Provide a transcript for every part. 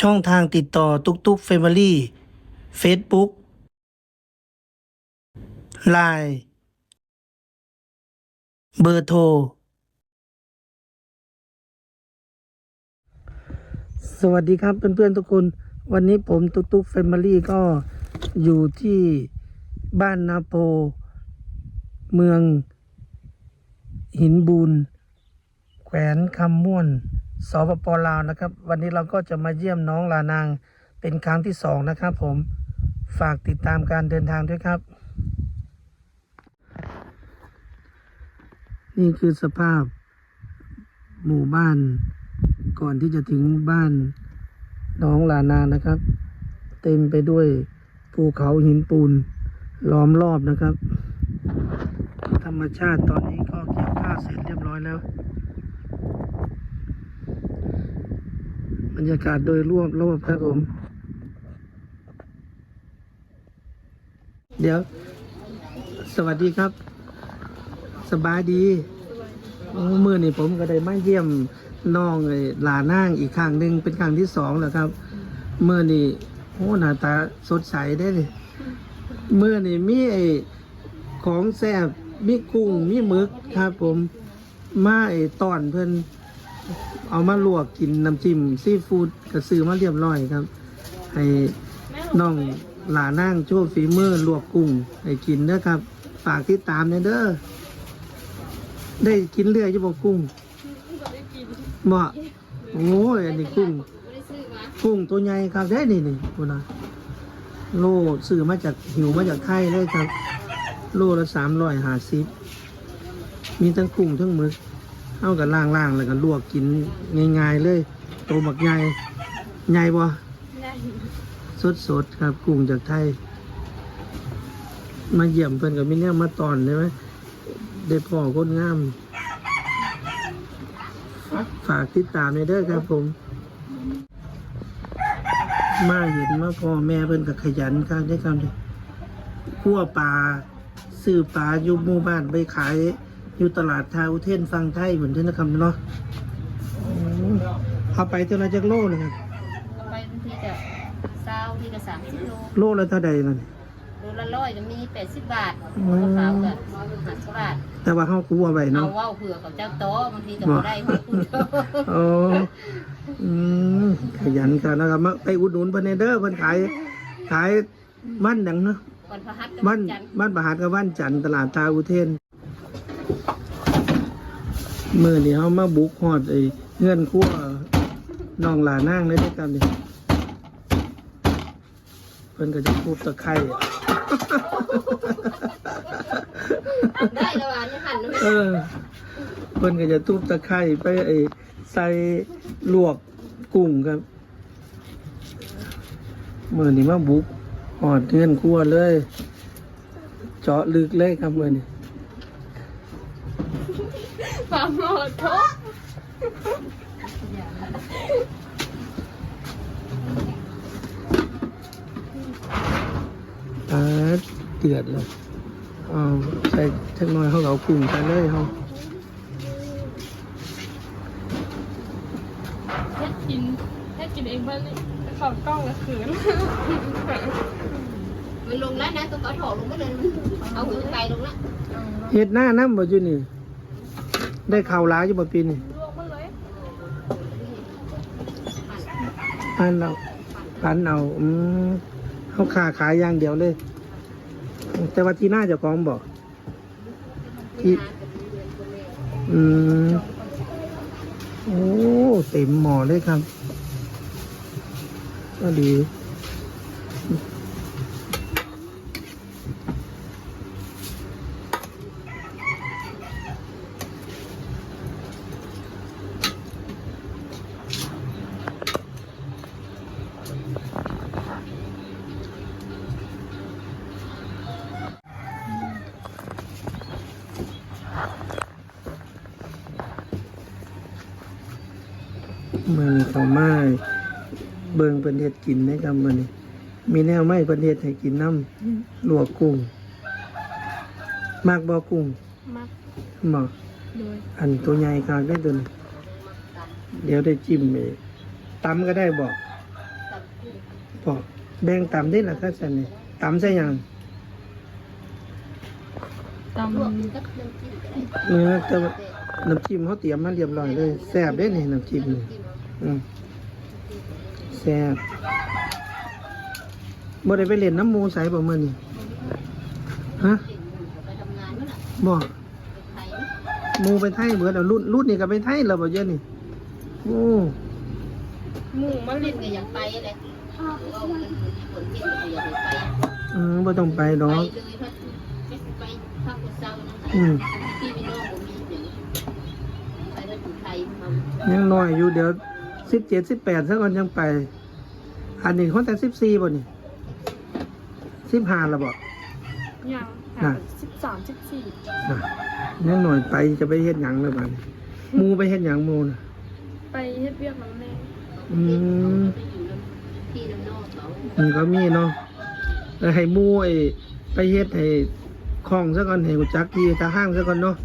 ช่องทางติดต่อตุกตุกเฟมิลี่เฟซบุ๊กไลน์เบอร์โทร สวัสดีครับเพื่อนๆทุกคน วันนี้ผมตุกตุกเฟมิลี่ก็อยู่ที่บ้านนาโปเมืองหินบูนแขวนคำม่วน สปปลาวนะครับ วันนี้เราก็จะมาเยี่ยมน้องลานางเป็นครั้งที่สองนะครับผมฝากติดตามการเดินทางด้วยครับ นี่คือสภาพหมู่บ้านก่อนที่จะถึงบ้านน้องลานางนะครับ เต็มไปด้วยภูเขาหินปูนล้อมรอบนะครับ ธรรมชาติตอนนี้ก็เกี่ยวข้าวเสร็จเรียบร้อยแล้ว บรรยากาศโดยรวบรอบครับผม เดี๋ยว สวัสดีครับ สบายดีโอ้มือนี่ผมก็ได้มาเยี่ยมน้องไอ้หลานางอีกครั้งหนึ่งเป็นครั้งที่สองแล้วครับ เมื่อนี่โอ้หน้าตาสดใสได้เลยเมื่อนี่มีไอ้ของแซ่บมีกุ้งมีหมึกครับผม มาไอ้ตอนเพิ่อน เอามาลวกกินน้ำจิ้มซีฟู้ดกระซื้อมาเรียบร้อยครับ ให้น้องหลานั่งโชว์ฝีมือลวกกุ้งให้กินเด้อครับ ฝากติดตามเนี่ยเด้อได้กินเรื่อยจะบอกกุ้งเหมาะโอ้ยอันนี้กุ้ง กุ้งตัวใหญ่ครับได้นี่นี่คุณนะโลซื้อมาจากหิวมาจากไข่เลยครับ โลละสามร้อยห้าสิบมีทั้งกุ้งทั้งหมึก เอากับล่างๆแล้วก็ลวกกินง่ายๆเลยโตบักใหญ่ใหญ่บ่สดๆครับกุ้งจากไทย มาเยี่ยมเพิ่นกับมิเนี่ยมาตอนได้ไหมได้พ่อคนงาม ฝากติดตามในเด้อครับผม มาเห็นมาพ่อแม่เพิ่นกับขยันครับได้คำดีขั้วปลาซื้อปลาอยู่หมู่บ้านไปขาย อยู่ตลาดทาอุเทนฟังไทยเหมือนเทนคำเนาะอืมเอาไปเท่าไรจากโลเลยครับเอาไปบางทีจะเศร้าทีจะสามสิบโลโลละเท่าใดล่ะโลละร้อยก็มีแปดสิบบาทอืมขาวกับหันบาทแต่ว่าเขากู้เอาไว้เอาเนาะว่าวเผื่อกับเจ้าโต๊ะบางทีก็บ่ได้หัวคุณโอ้อืมขยันกันนะครับมาไปอุดหนุนเพิ่นเนเด้อเพิ่นขายขายวันดังเนาะวันพระหัสกับวัวันนจันทร์วันประหารกับวันจันทร์ตลาดทาอุเทน มื่อนี้เขามาบุกฮอดไอ้เงื่อนขั้วน้องหลานั่งได้ด้วยกันนี่เพิ่นก็จะพูดตะไคร้ได้แล้วอันนี้หันเออเพิ่นก็จะทุบตะไคร้ไปไอ้ใส่ลวกกุ้งครับมื่อนี้มาบุกหอดเงื่อนขั้วเลย เจาะลึกเลยครับมื่อนี้ ความหมดทุก ตา เดือดเลยเอาใส่เล็กน้อยเขาก็เอากุ้งใส่เลยเขาแค่กินแค่กินเองบ้างนี่เขากล้องละคืนมันลงแล้วนะตัวกระโถลงไปเลยมันเอาหัวไก่ลงแล้วเฮ็ดหน้าน้ำบ่อยู่นี่ ได้ข่าวร้ายอยู่บ่ปีนี่ลวกมาเลยพันเอาพันเอาอืมเขาขาขายอย่างเดียวเลย แต่ว่าที่หน้าเจะกองบอกที่อืมโอ้เต็มหมอเลยครับ ก็ดี บิ่งเป็นเฮ็ดกินนะครับมันนี้มีแนวไม้เป็นเฮ็ดให้กินน้ำลวกกุ้งมากบ่กุ้งมักหมอโดยอันตัวใหญ่กลางได้ตัวนี้เดี๋ยวได้จิ้มเองตำก็ได้บอกตพอแบ่งตำได้ละก็สันนี่ตำใส่หยังตำลวกกับน้ำจิ้มก็ได้เนื้อแต่ว่าน้ำจิ้มเขาเตรียมมาเรียบร้อยเลยแซ่บได้นี่น้ำจิ้มนี่อืม แซ่บบ่ได้ไปเล่นน้ำหมูใสบ่มื้อนี้ฮะไปทำงานนั่นแหละบ่ไปไทยหมูไปไทยเบิดเอารุ่นรุ่นนี่ก็ไปไทยแล้วบ่เยอะนี่โอ้หมูมะมาลิลินก็อยากไปเลยว่ามันมีผลที่เราอยากไปเออบ่ต้องไปดไปอเลกยถ้าไปพักคนเศร้านั่นอืมพี่มีน้องผมมีอย่างไปถ้าอยู่ไทยมายังน้อยอยู่เดี๋ยว สิบเจ็ดสิบแปดซะก่อนยังไป อันนี้เขาแต่สิบสี่บ่นี่สิบห้าแล้วบ่ยังน่ะสิบสามสิบสี่น่ะยังหน่อยไปจะไปเฮ็ดหยังเลยบ้าดนี้หมูไปเฮ็ดหยังหมูน่ะไปเฮ็ดเวียกน้ำแน่อืมไปอยู่ที่น้ำนอกเขามันก็มีเนาะแล้วให้หมูไอ้ไปเฮ็ดให้คล่องซะก่อนให้กูจักที่ตาห้างซะก่อนเนาะ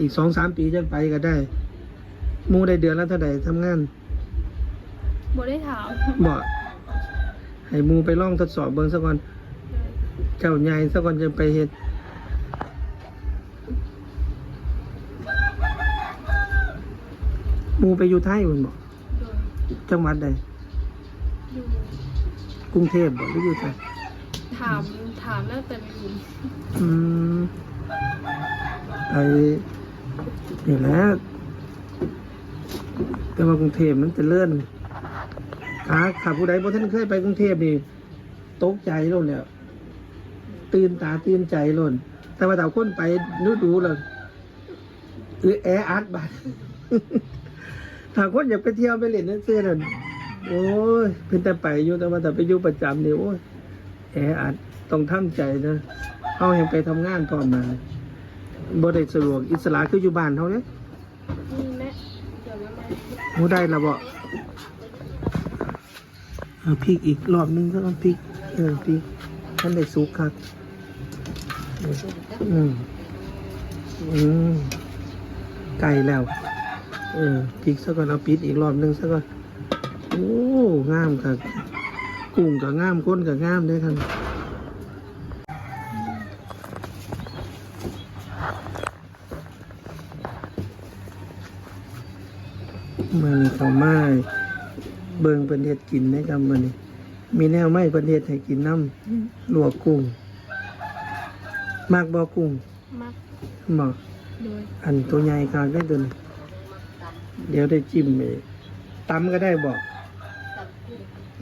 อีกสองสามปีจะไปก็ได้หมูได้เดือนละเท่าไหร่ทำงาน บ่ได้ถามบ่ให้หมูไปลองทดสอบเบิ่งซะก่อน เจ้าใหญ่ซะก่อนจะไปเฮ็ดหมูไปอยู่ไทยพุ่นบ่โดยจังหวัดใดอยู่กรุงเทพบ่หรืออยู่ไทยถาม ถามแล้วแต่ไม่รู้อืมไอ้นี่แหละแต่ว่ากรุงเทพมันเจะเลื่อน ขาขับผู้ใดบ่ท่านเคยไปกรุงเทพนี่ตกใจโลดแล้วตื่นตาตื่นใจโลดแต่ว่าแต่คนไปนูดูแล้วเออแออัดบัดถ้าคนอยากไปเที่ยวไปเล่นนั่นเสื้อนั่นโอ้ยเพิ่นแต่ไปอยู่แต่ว่าแต่ไปอยู่ประจำนี่โอ้ยแออัดต้องทำใจนะเขายังไปทำงานพร้อมมาบ่ได้สะดวกอิสระคืออยู่บ้านเขาเนี่ยนี่แม่เดี๋ยวแล้วแม่โอ้ได้และบ่ เอาพริกอีกรอบนึงก็ต้องพริกเออพริกท่านได้สุกครับอออืมอืมไก่แล้ว เออพริกซะก่อนเอาปิดอีกรอบนึงซะก่อนโอ้งามครับกุ้งกับงามก้นกับงามด้วยครับมันเขาไม้ เบิ่งเป็นเฮ็ดกินนะครับมันนี้มีแนวไม้เป็นเฮ็ดให้กินน้ำลวกกุ้งมากบ่กุ้งมักบ่โดยอันตัวใหญ่ครับได้ตัวนี้เดี๋ยวได้จิ้มเองตำก็ได้บอก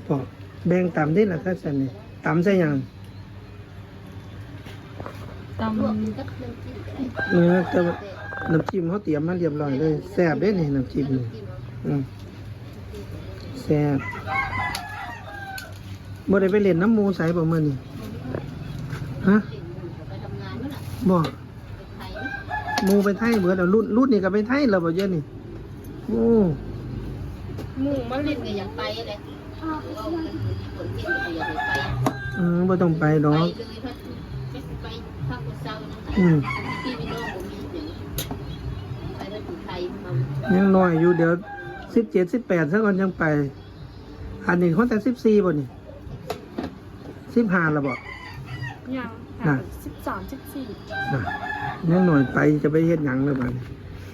บอกแบ่งตำได้ละก็สันนี่ตำใส่หยังตำลวกกับน้ำจิ้มก็ได้เนื้อแต่ว่าน้ำจิ้มเขาเตรียมมาเรียบร้อยเลยแซ่บได้นี่น้ำจิ้มนี่อืมแซ่บบ่ได้ไปเล่นน้ำหมูใสบ่มื้อนี้ฮะไปทำงานนั่นแหละบ่ไปไทยหมูไปไทยเบิดเอารุ่นรุ่นนี่ก็ไปไทยแล้วบ่เยอะนี่โอ้หมูมะลิลินก็อยากไปเลยว่ามันมีผลที่เราอยากไปเออบ่ต้องไปดไปอกเลยถ้าไปพักคนเศร้านั่นอืมพี่มีน้องผมมีอย่างไปถ้าอยู่ไทยมายังน้อยอยู่เดี๋ยวสิบเจ็ดสิบแปดซะก่อนยังไป อันนี้เขาแต่สิบสี่บ่นี่สิบห้าแล้วบ่ยังน่ะสิบสามสิบสี่น่ะยังหน่อยไปจะไปเฮ็ดหยังเลยบ้าดนี้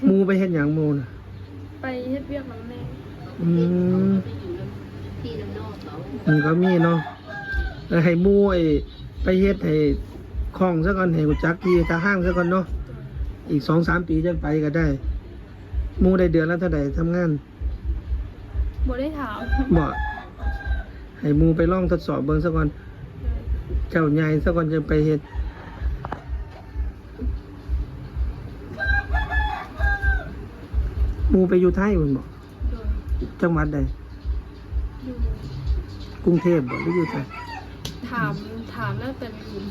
หมูไปเฮ็ดหยังหมูน่ะไปเฮ็ดเวียกน้ำแน่อืมไปอยู่ที่น้ำนอกเขามันก็มีเนาะแล้วให้หมูไอ้ไปเฮ็ดให้คล่องซะก่อนให้กูจักที่ตาห้างซะก่อนเนาะอีกสองสามปีจะไปก็ได้หมูได้เดือนละเท่าไหร่ทำงานบ่ได้ถามบ่ ให้หมูไปลองทดสอบเบิ่งซะก่อน เจ้าใหญ่ซะก่อนจะไปเฮ็ดหมูไปอยู่ไทยพุ่นบ่โดยจังหวัดใดอยู่กรุงเทพบ่หรืออยู่ไทยถามถามแล้วแต่ไม่รู้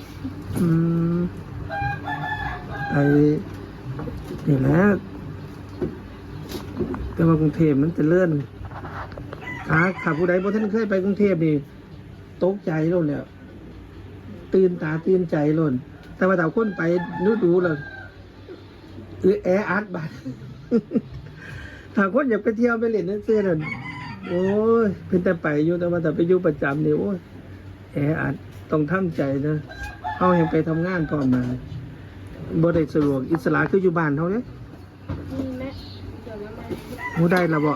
อืมไอ้นี่แหละแต่ว่ากรุงเทพมันเจะเลื่อน ขาขับผู้ใดบ่ท่านเคยไปกรุงเทพนี่ตกใจโลดแล้ว ตื่นตาตื่นใจโลดแต่ว่าแต่คนไปนูดูแล้วเออแออัดบัดถ้าคนอยากไปเที่ยวไปเล่นนั่นเสื้อนั่นโอ้ยเพิ่นแต่ไปอยู่แต่ว่าแต่ไปอยู่ประจำนี่โอ้ยแออัดต้องทำใจนะเฮายังไปทำงานพร้อมมาบ่ได้สะดวกอิสระคืออยู่บ้านเฮาเด้นี่แม่เดี๋ยวแม่หมูได้ละบ่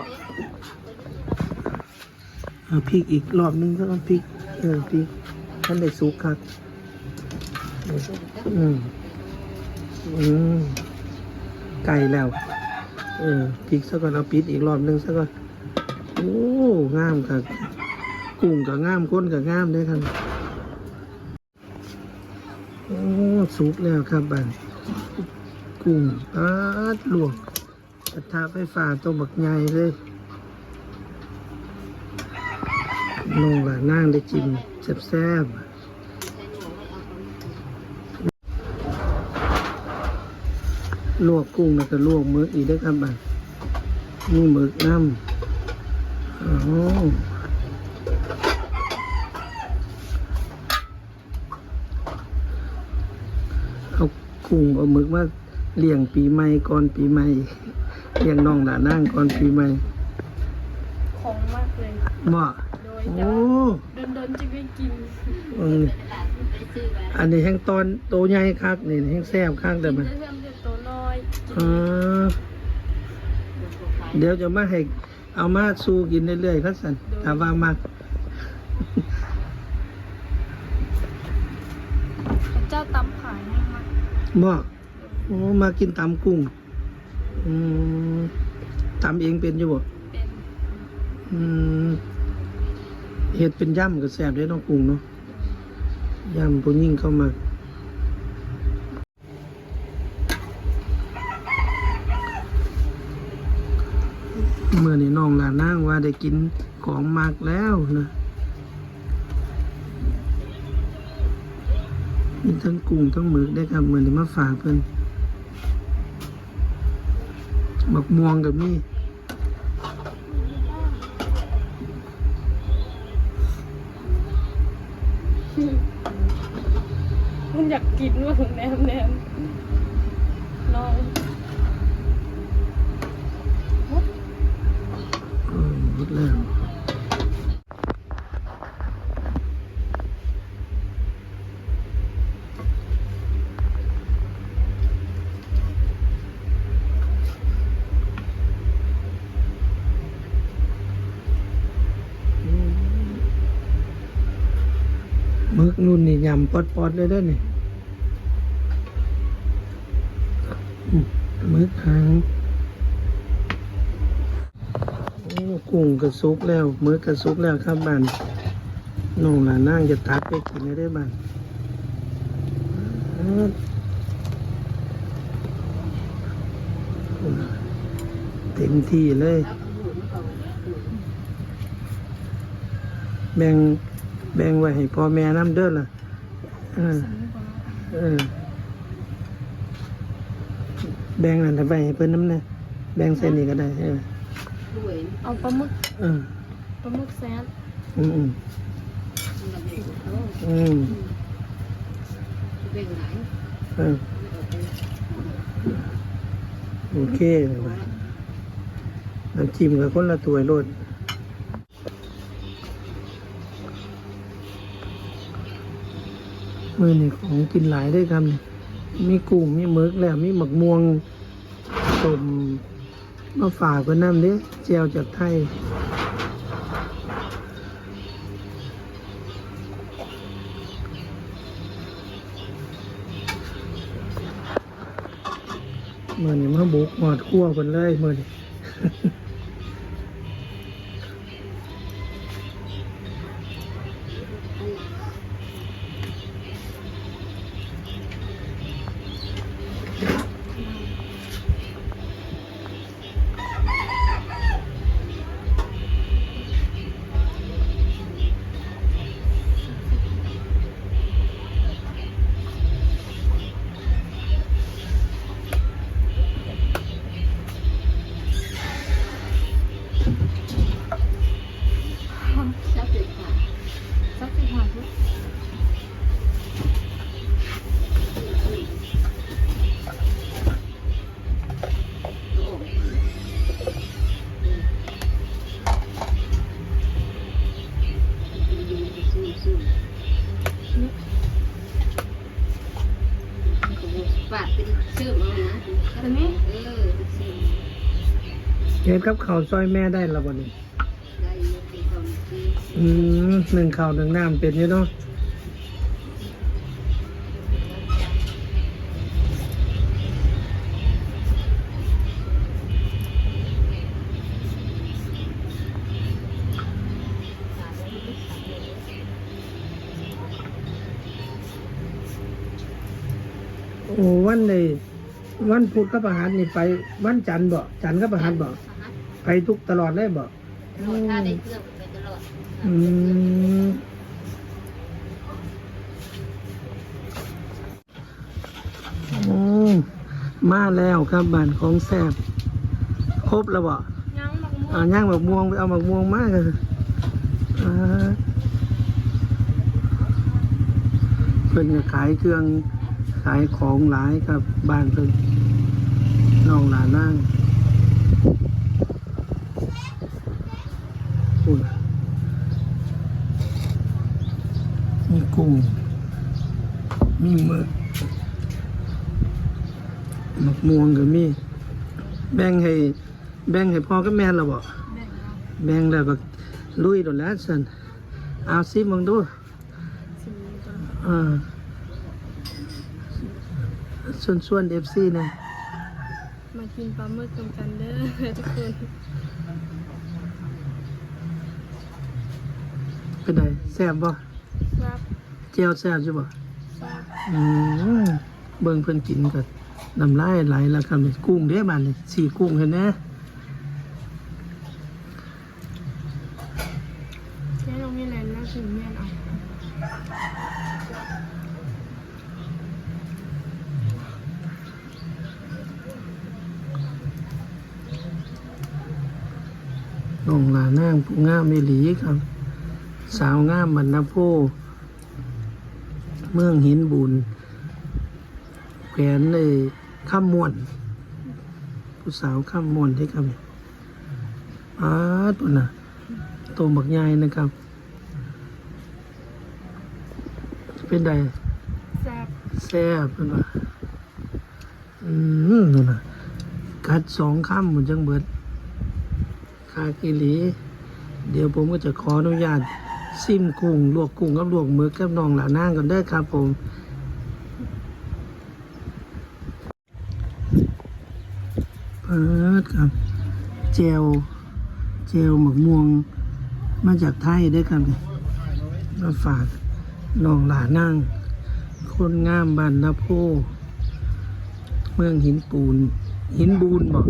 เอาพริกอีกรอบนึงก็ต้องพริกเออพริกท่านได้สุกครับอืมอืมไก่แล้ว เออพริกซะก่อนเอาปิดอีกรอบนึงซะก่อนโอ้งามครับกุ้งกับงามก้นกับงามเด้วยครับโอ้สุกแล้วครับบันกุ้งอาดลวกกระทะไฟฟ้าตัวบักใหญ่เลย นงละนั่งได้จิ้มแซ่บๆลวกกุ้งแล้วก็ลวกหมึกอีกได้อครับบัดนี่หมึกน้ำอ๋อเอากุ้งเอาหมึกมาเลี้ยงปีใหม่ก่อนปีใหม่เลี้ยงน้องหลานนั่งก่อนปีใหม่ของมากเลยเหมาะ โดยโอ้จะเดินๆจะได้กินเอออันนี้แห้งตอนโตใหญ่คักนี่แห้งแซ่บคักแต่มันจะเริ่มเด็ดตัวน้อยเออเดี๋ยวจะมาให้เอามาสู้กินเรื่อยๆครับสันถามว่ามากเจ้าตำผายมากบ่โอ้มากินตำกุ้งอืมตำเองเป็นอยู่บ่เป็นอืม เห็ดเป็นย่ำก็แซ่บได้น้องกุ้งเนาะย่ำผู้ยิ่งเข้ามาเมื่อนี่น้องหลานนางว่าได้กินของมากแล้วนะมีทั้งกุ้งทั้งหมึกได้ครับเมื่อนี้มาฝากเพิ่อนบักม่วงกับนี่ มันอยากกินว่าแนมแนมลองเออหมดแล้ว นุ่นนี่ยำปอดๆเลยเด้อนี่อืมหมึกหางโอ้กุ้งกระซุกแล้วมื้อกระซุกแล้วครับบันน้องหลานนั่งจะตัดไปกินได้ได้บันเอิ้นเต็มที่เลย แบ่ง แบ่งไว้ให้พ่อแม่น้ำเด้อล่ะเออเออแบ่งอันนั้นไปให้เพิ่นน้ำนะแบ่งเส้นนี้ก็ได้เออด้วยเอาปลาหมึกเออปลาหมึกแซนอืมอืมมันเด็กเขาอืมเป็นไหนเออโอเคเลยว่ะน้ำจิ้มกับคนละตัวโลด มือนี่ของกินหลายด้ครับนี่มีกุ้งมีหมึกแล้ว มีหมักม่วงต้มมาฝากกันน้ำเด้เจียวจากไทยเมื่อนี่มาบุกหอดขั้วกันเลยเมื่อนี่ ฮ็ดกับข้าวซอยแม่ได้ละบ่นี่ได้ยกที่เขาที่อืมหนึ่งข้าวหนึ่งน้ำเป็นอยู่เนาะโอ้วันเลยวันพุธกับอาหารนี่ไป วันจันทร์บ่จันทร์กับอาหารบ่ ไปทุกตลอดเลยบ่ตลอดถ้าได้เครื่องไปตลอดอืมโอ้มาแล้วครับบ้านของแซบครบแล้วบ่ยังหมักม่วอ่างย่างหมกม่วงไปเอาหมกม่วงมากเลยอ่าเพิ่นก็ขายเครื่องขายของหลายครับบ้านเพิ่นน้องหลานนั่ง อุ้ยมีกุ้งมีหมึกหมกม่วงก็มี แบ่งให้ แบ่งให้พ่อกับแม่เราบ่แบ่งเอาแบ่งแล้วก็ลุยโดดแล้วสันเอาซิมึงดูสีตัวอ่าส่วนส่วนเอฟซีนะมากินปลาหมึกกันกันเด้อทุกคน เป็นไงแซ่บบ่ครับเจียวแซ่บใช่บ่ครับอืมเบิ่งเพิ่นกินก็น้ำลายไหลแล้วครับนี่กุ้งเด้บ้านนี่สี่กุ้งเห็นไหมแค่ลงนี่แหละน่าถึงเมียนเอาน้องหลานางผู้งามเมหลีครับ สาวงามบรรณโพเมืองหินบุญแขวนในข้ามม่วน ผู้สาวข้ามม่วนที่ครับอ้าตัวน่ะโตบักใหญ่นะครับ เป็นไดแซ่บแซ่บเป็นว่าอืมนั่นน่ะกัดสองคำเหมือนจังเบิดคากิลี เดี๋ยวผมก็จะขออนุญาต ซิมกุ้งลวกกุ้งกับลวกมือกับน้องหลานางกันได้อครับผมเปิดครับเจลเจลหมกม่วง มาจากไทยได้ครับมาฝากน้องหลานางคนงามบ้านนาโพเมืองหินปูน หินบูนบอก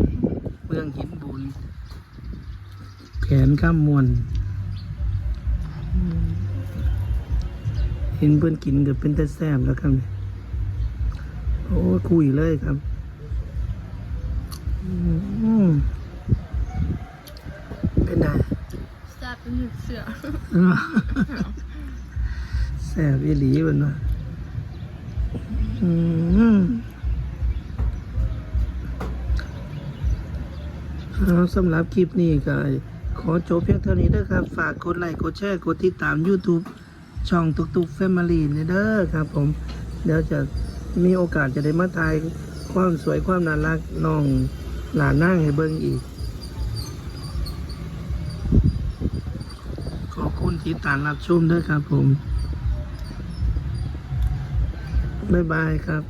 เมืองหินบูนแขนข้ามมวนอืม เห็นเพื่อนกินกับเป็นแต่แซมแล้วครับโอ้ยคุยเลยครับอืมเป็นไงแซ่บเป็นหนึ่งเสือแซ่บอีหลีมันวะอืมเอาสำหรับคลิปนี้ก็ ขอจบเพียงเท่านี้เด้อครับ ฝากกดไลค์กดแชร์กดติดตาม YouTube ช่องตุกตุกแฟมิลี่เด้อครับ ผม เดี๋ยวจะมีโอกาสจะได้มาถ่ายความสวยความน่ารักน้องหลานนั่งให้เบิ่งอีก ขอบคุณที่ตามรับชมด้วยครับผม บ๊ายบายครับ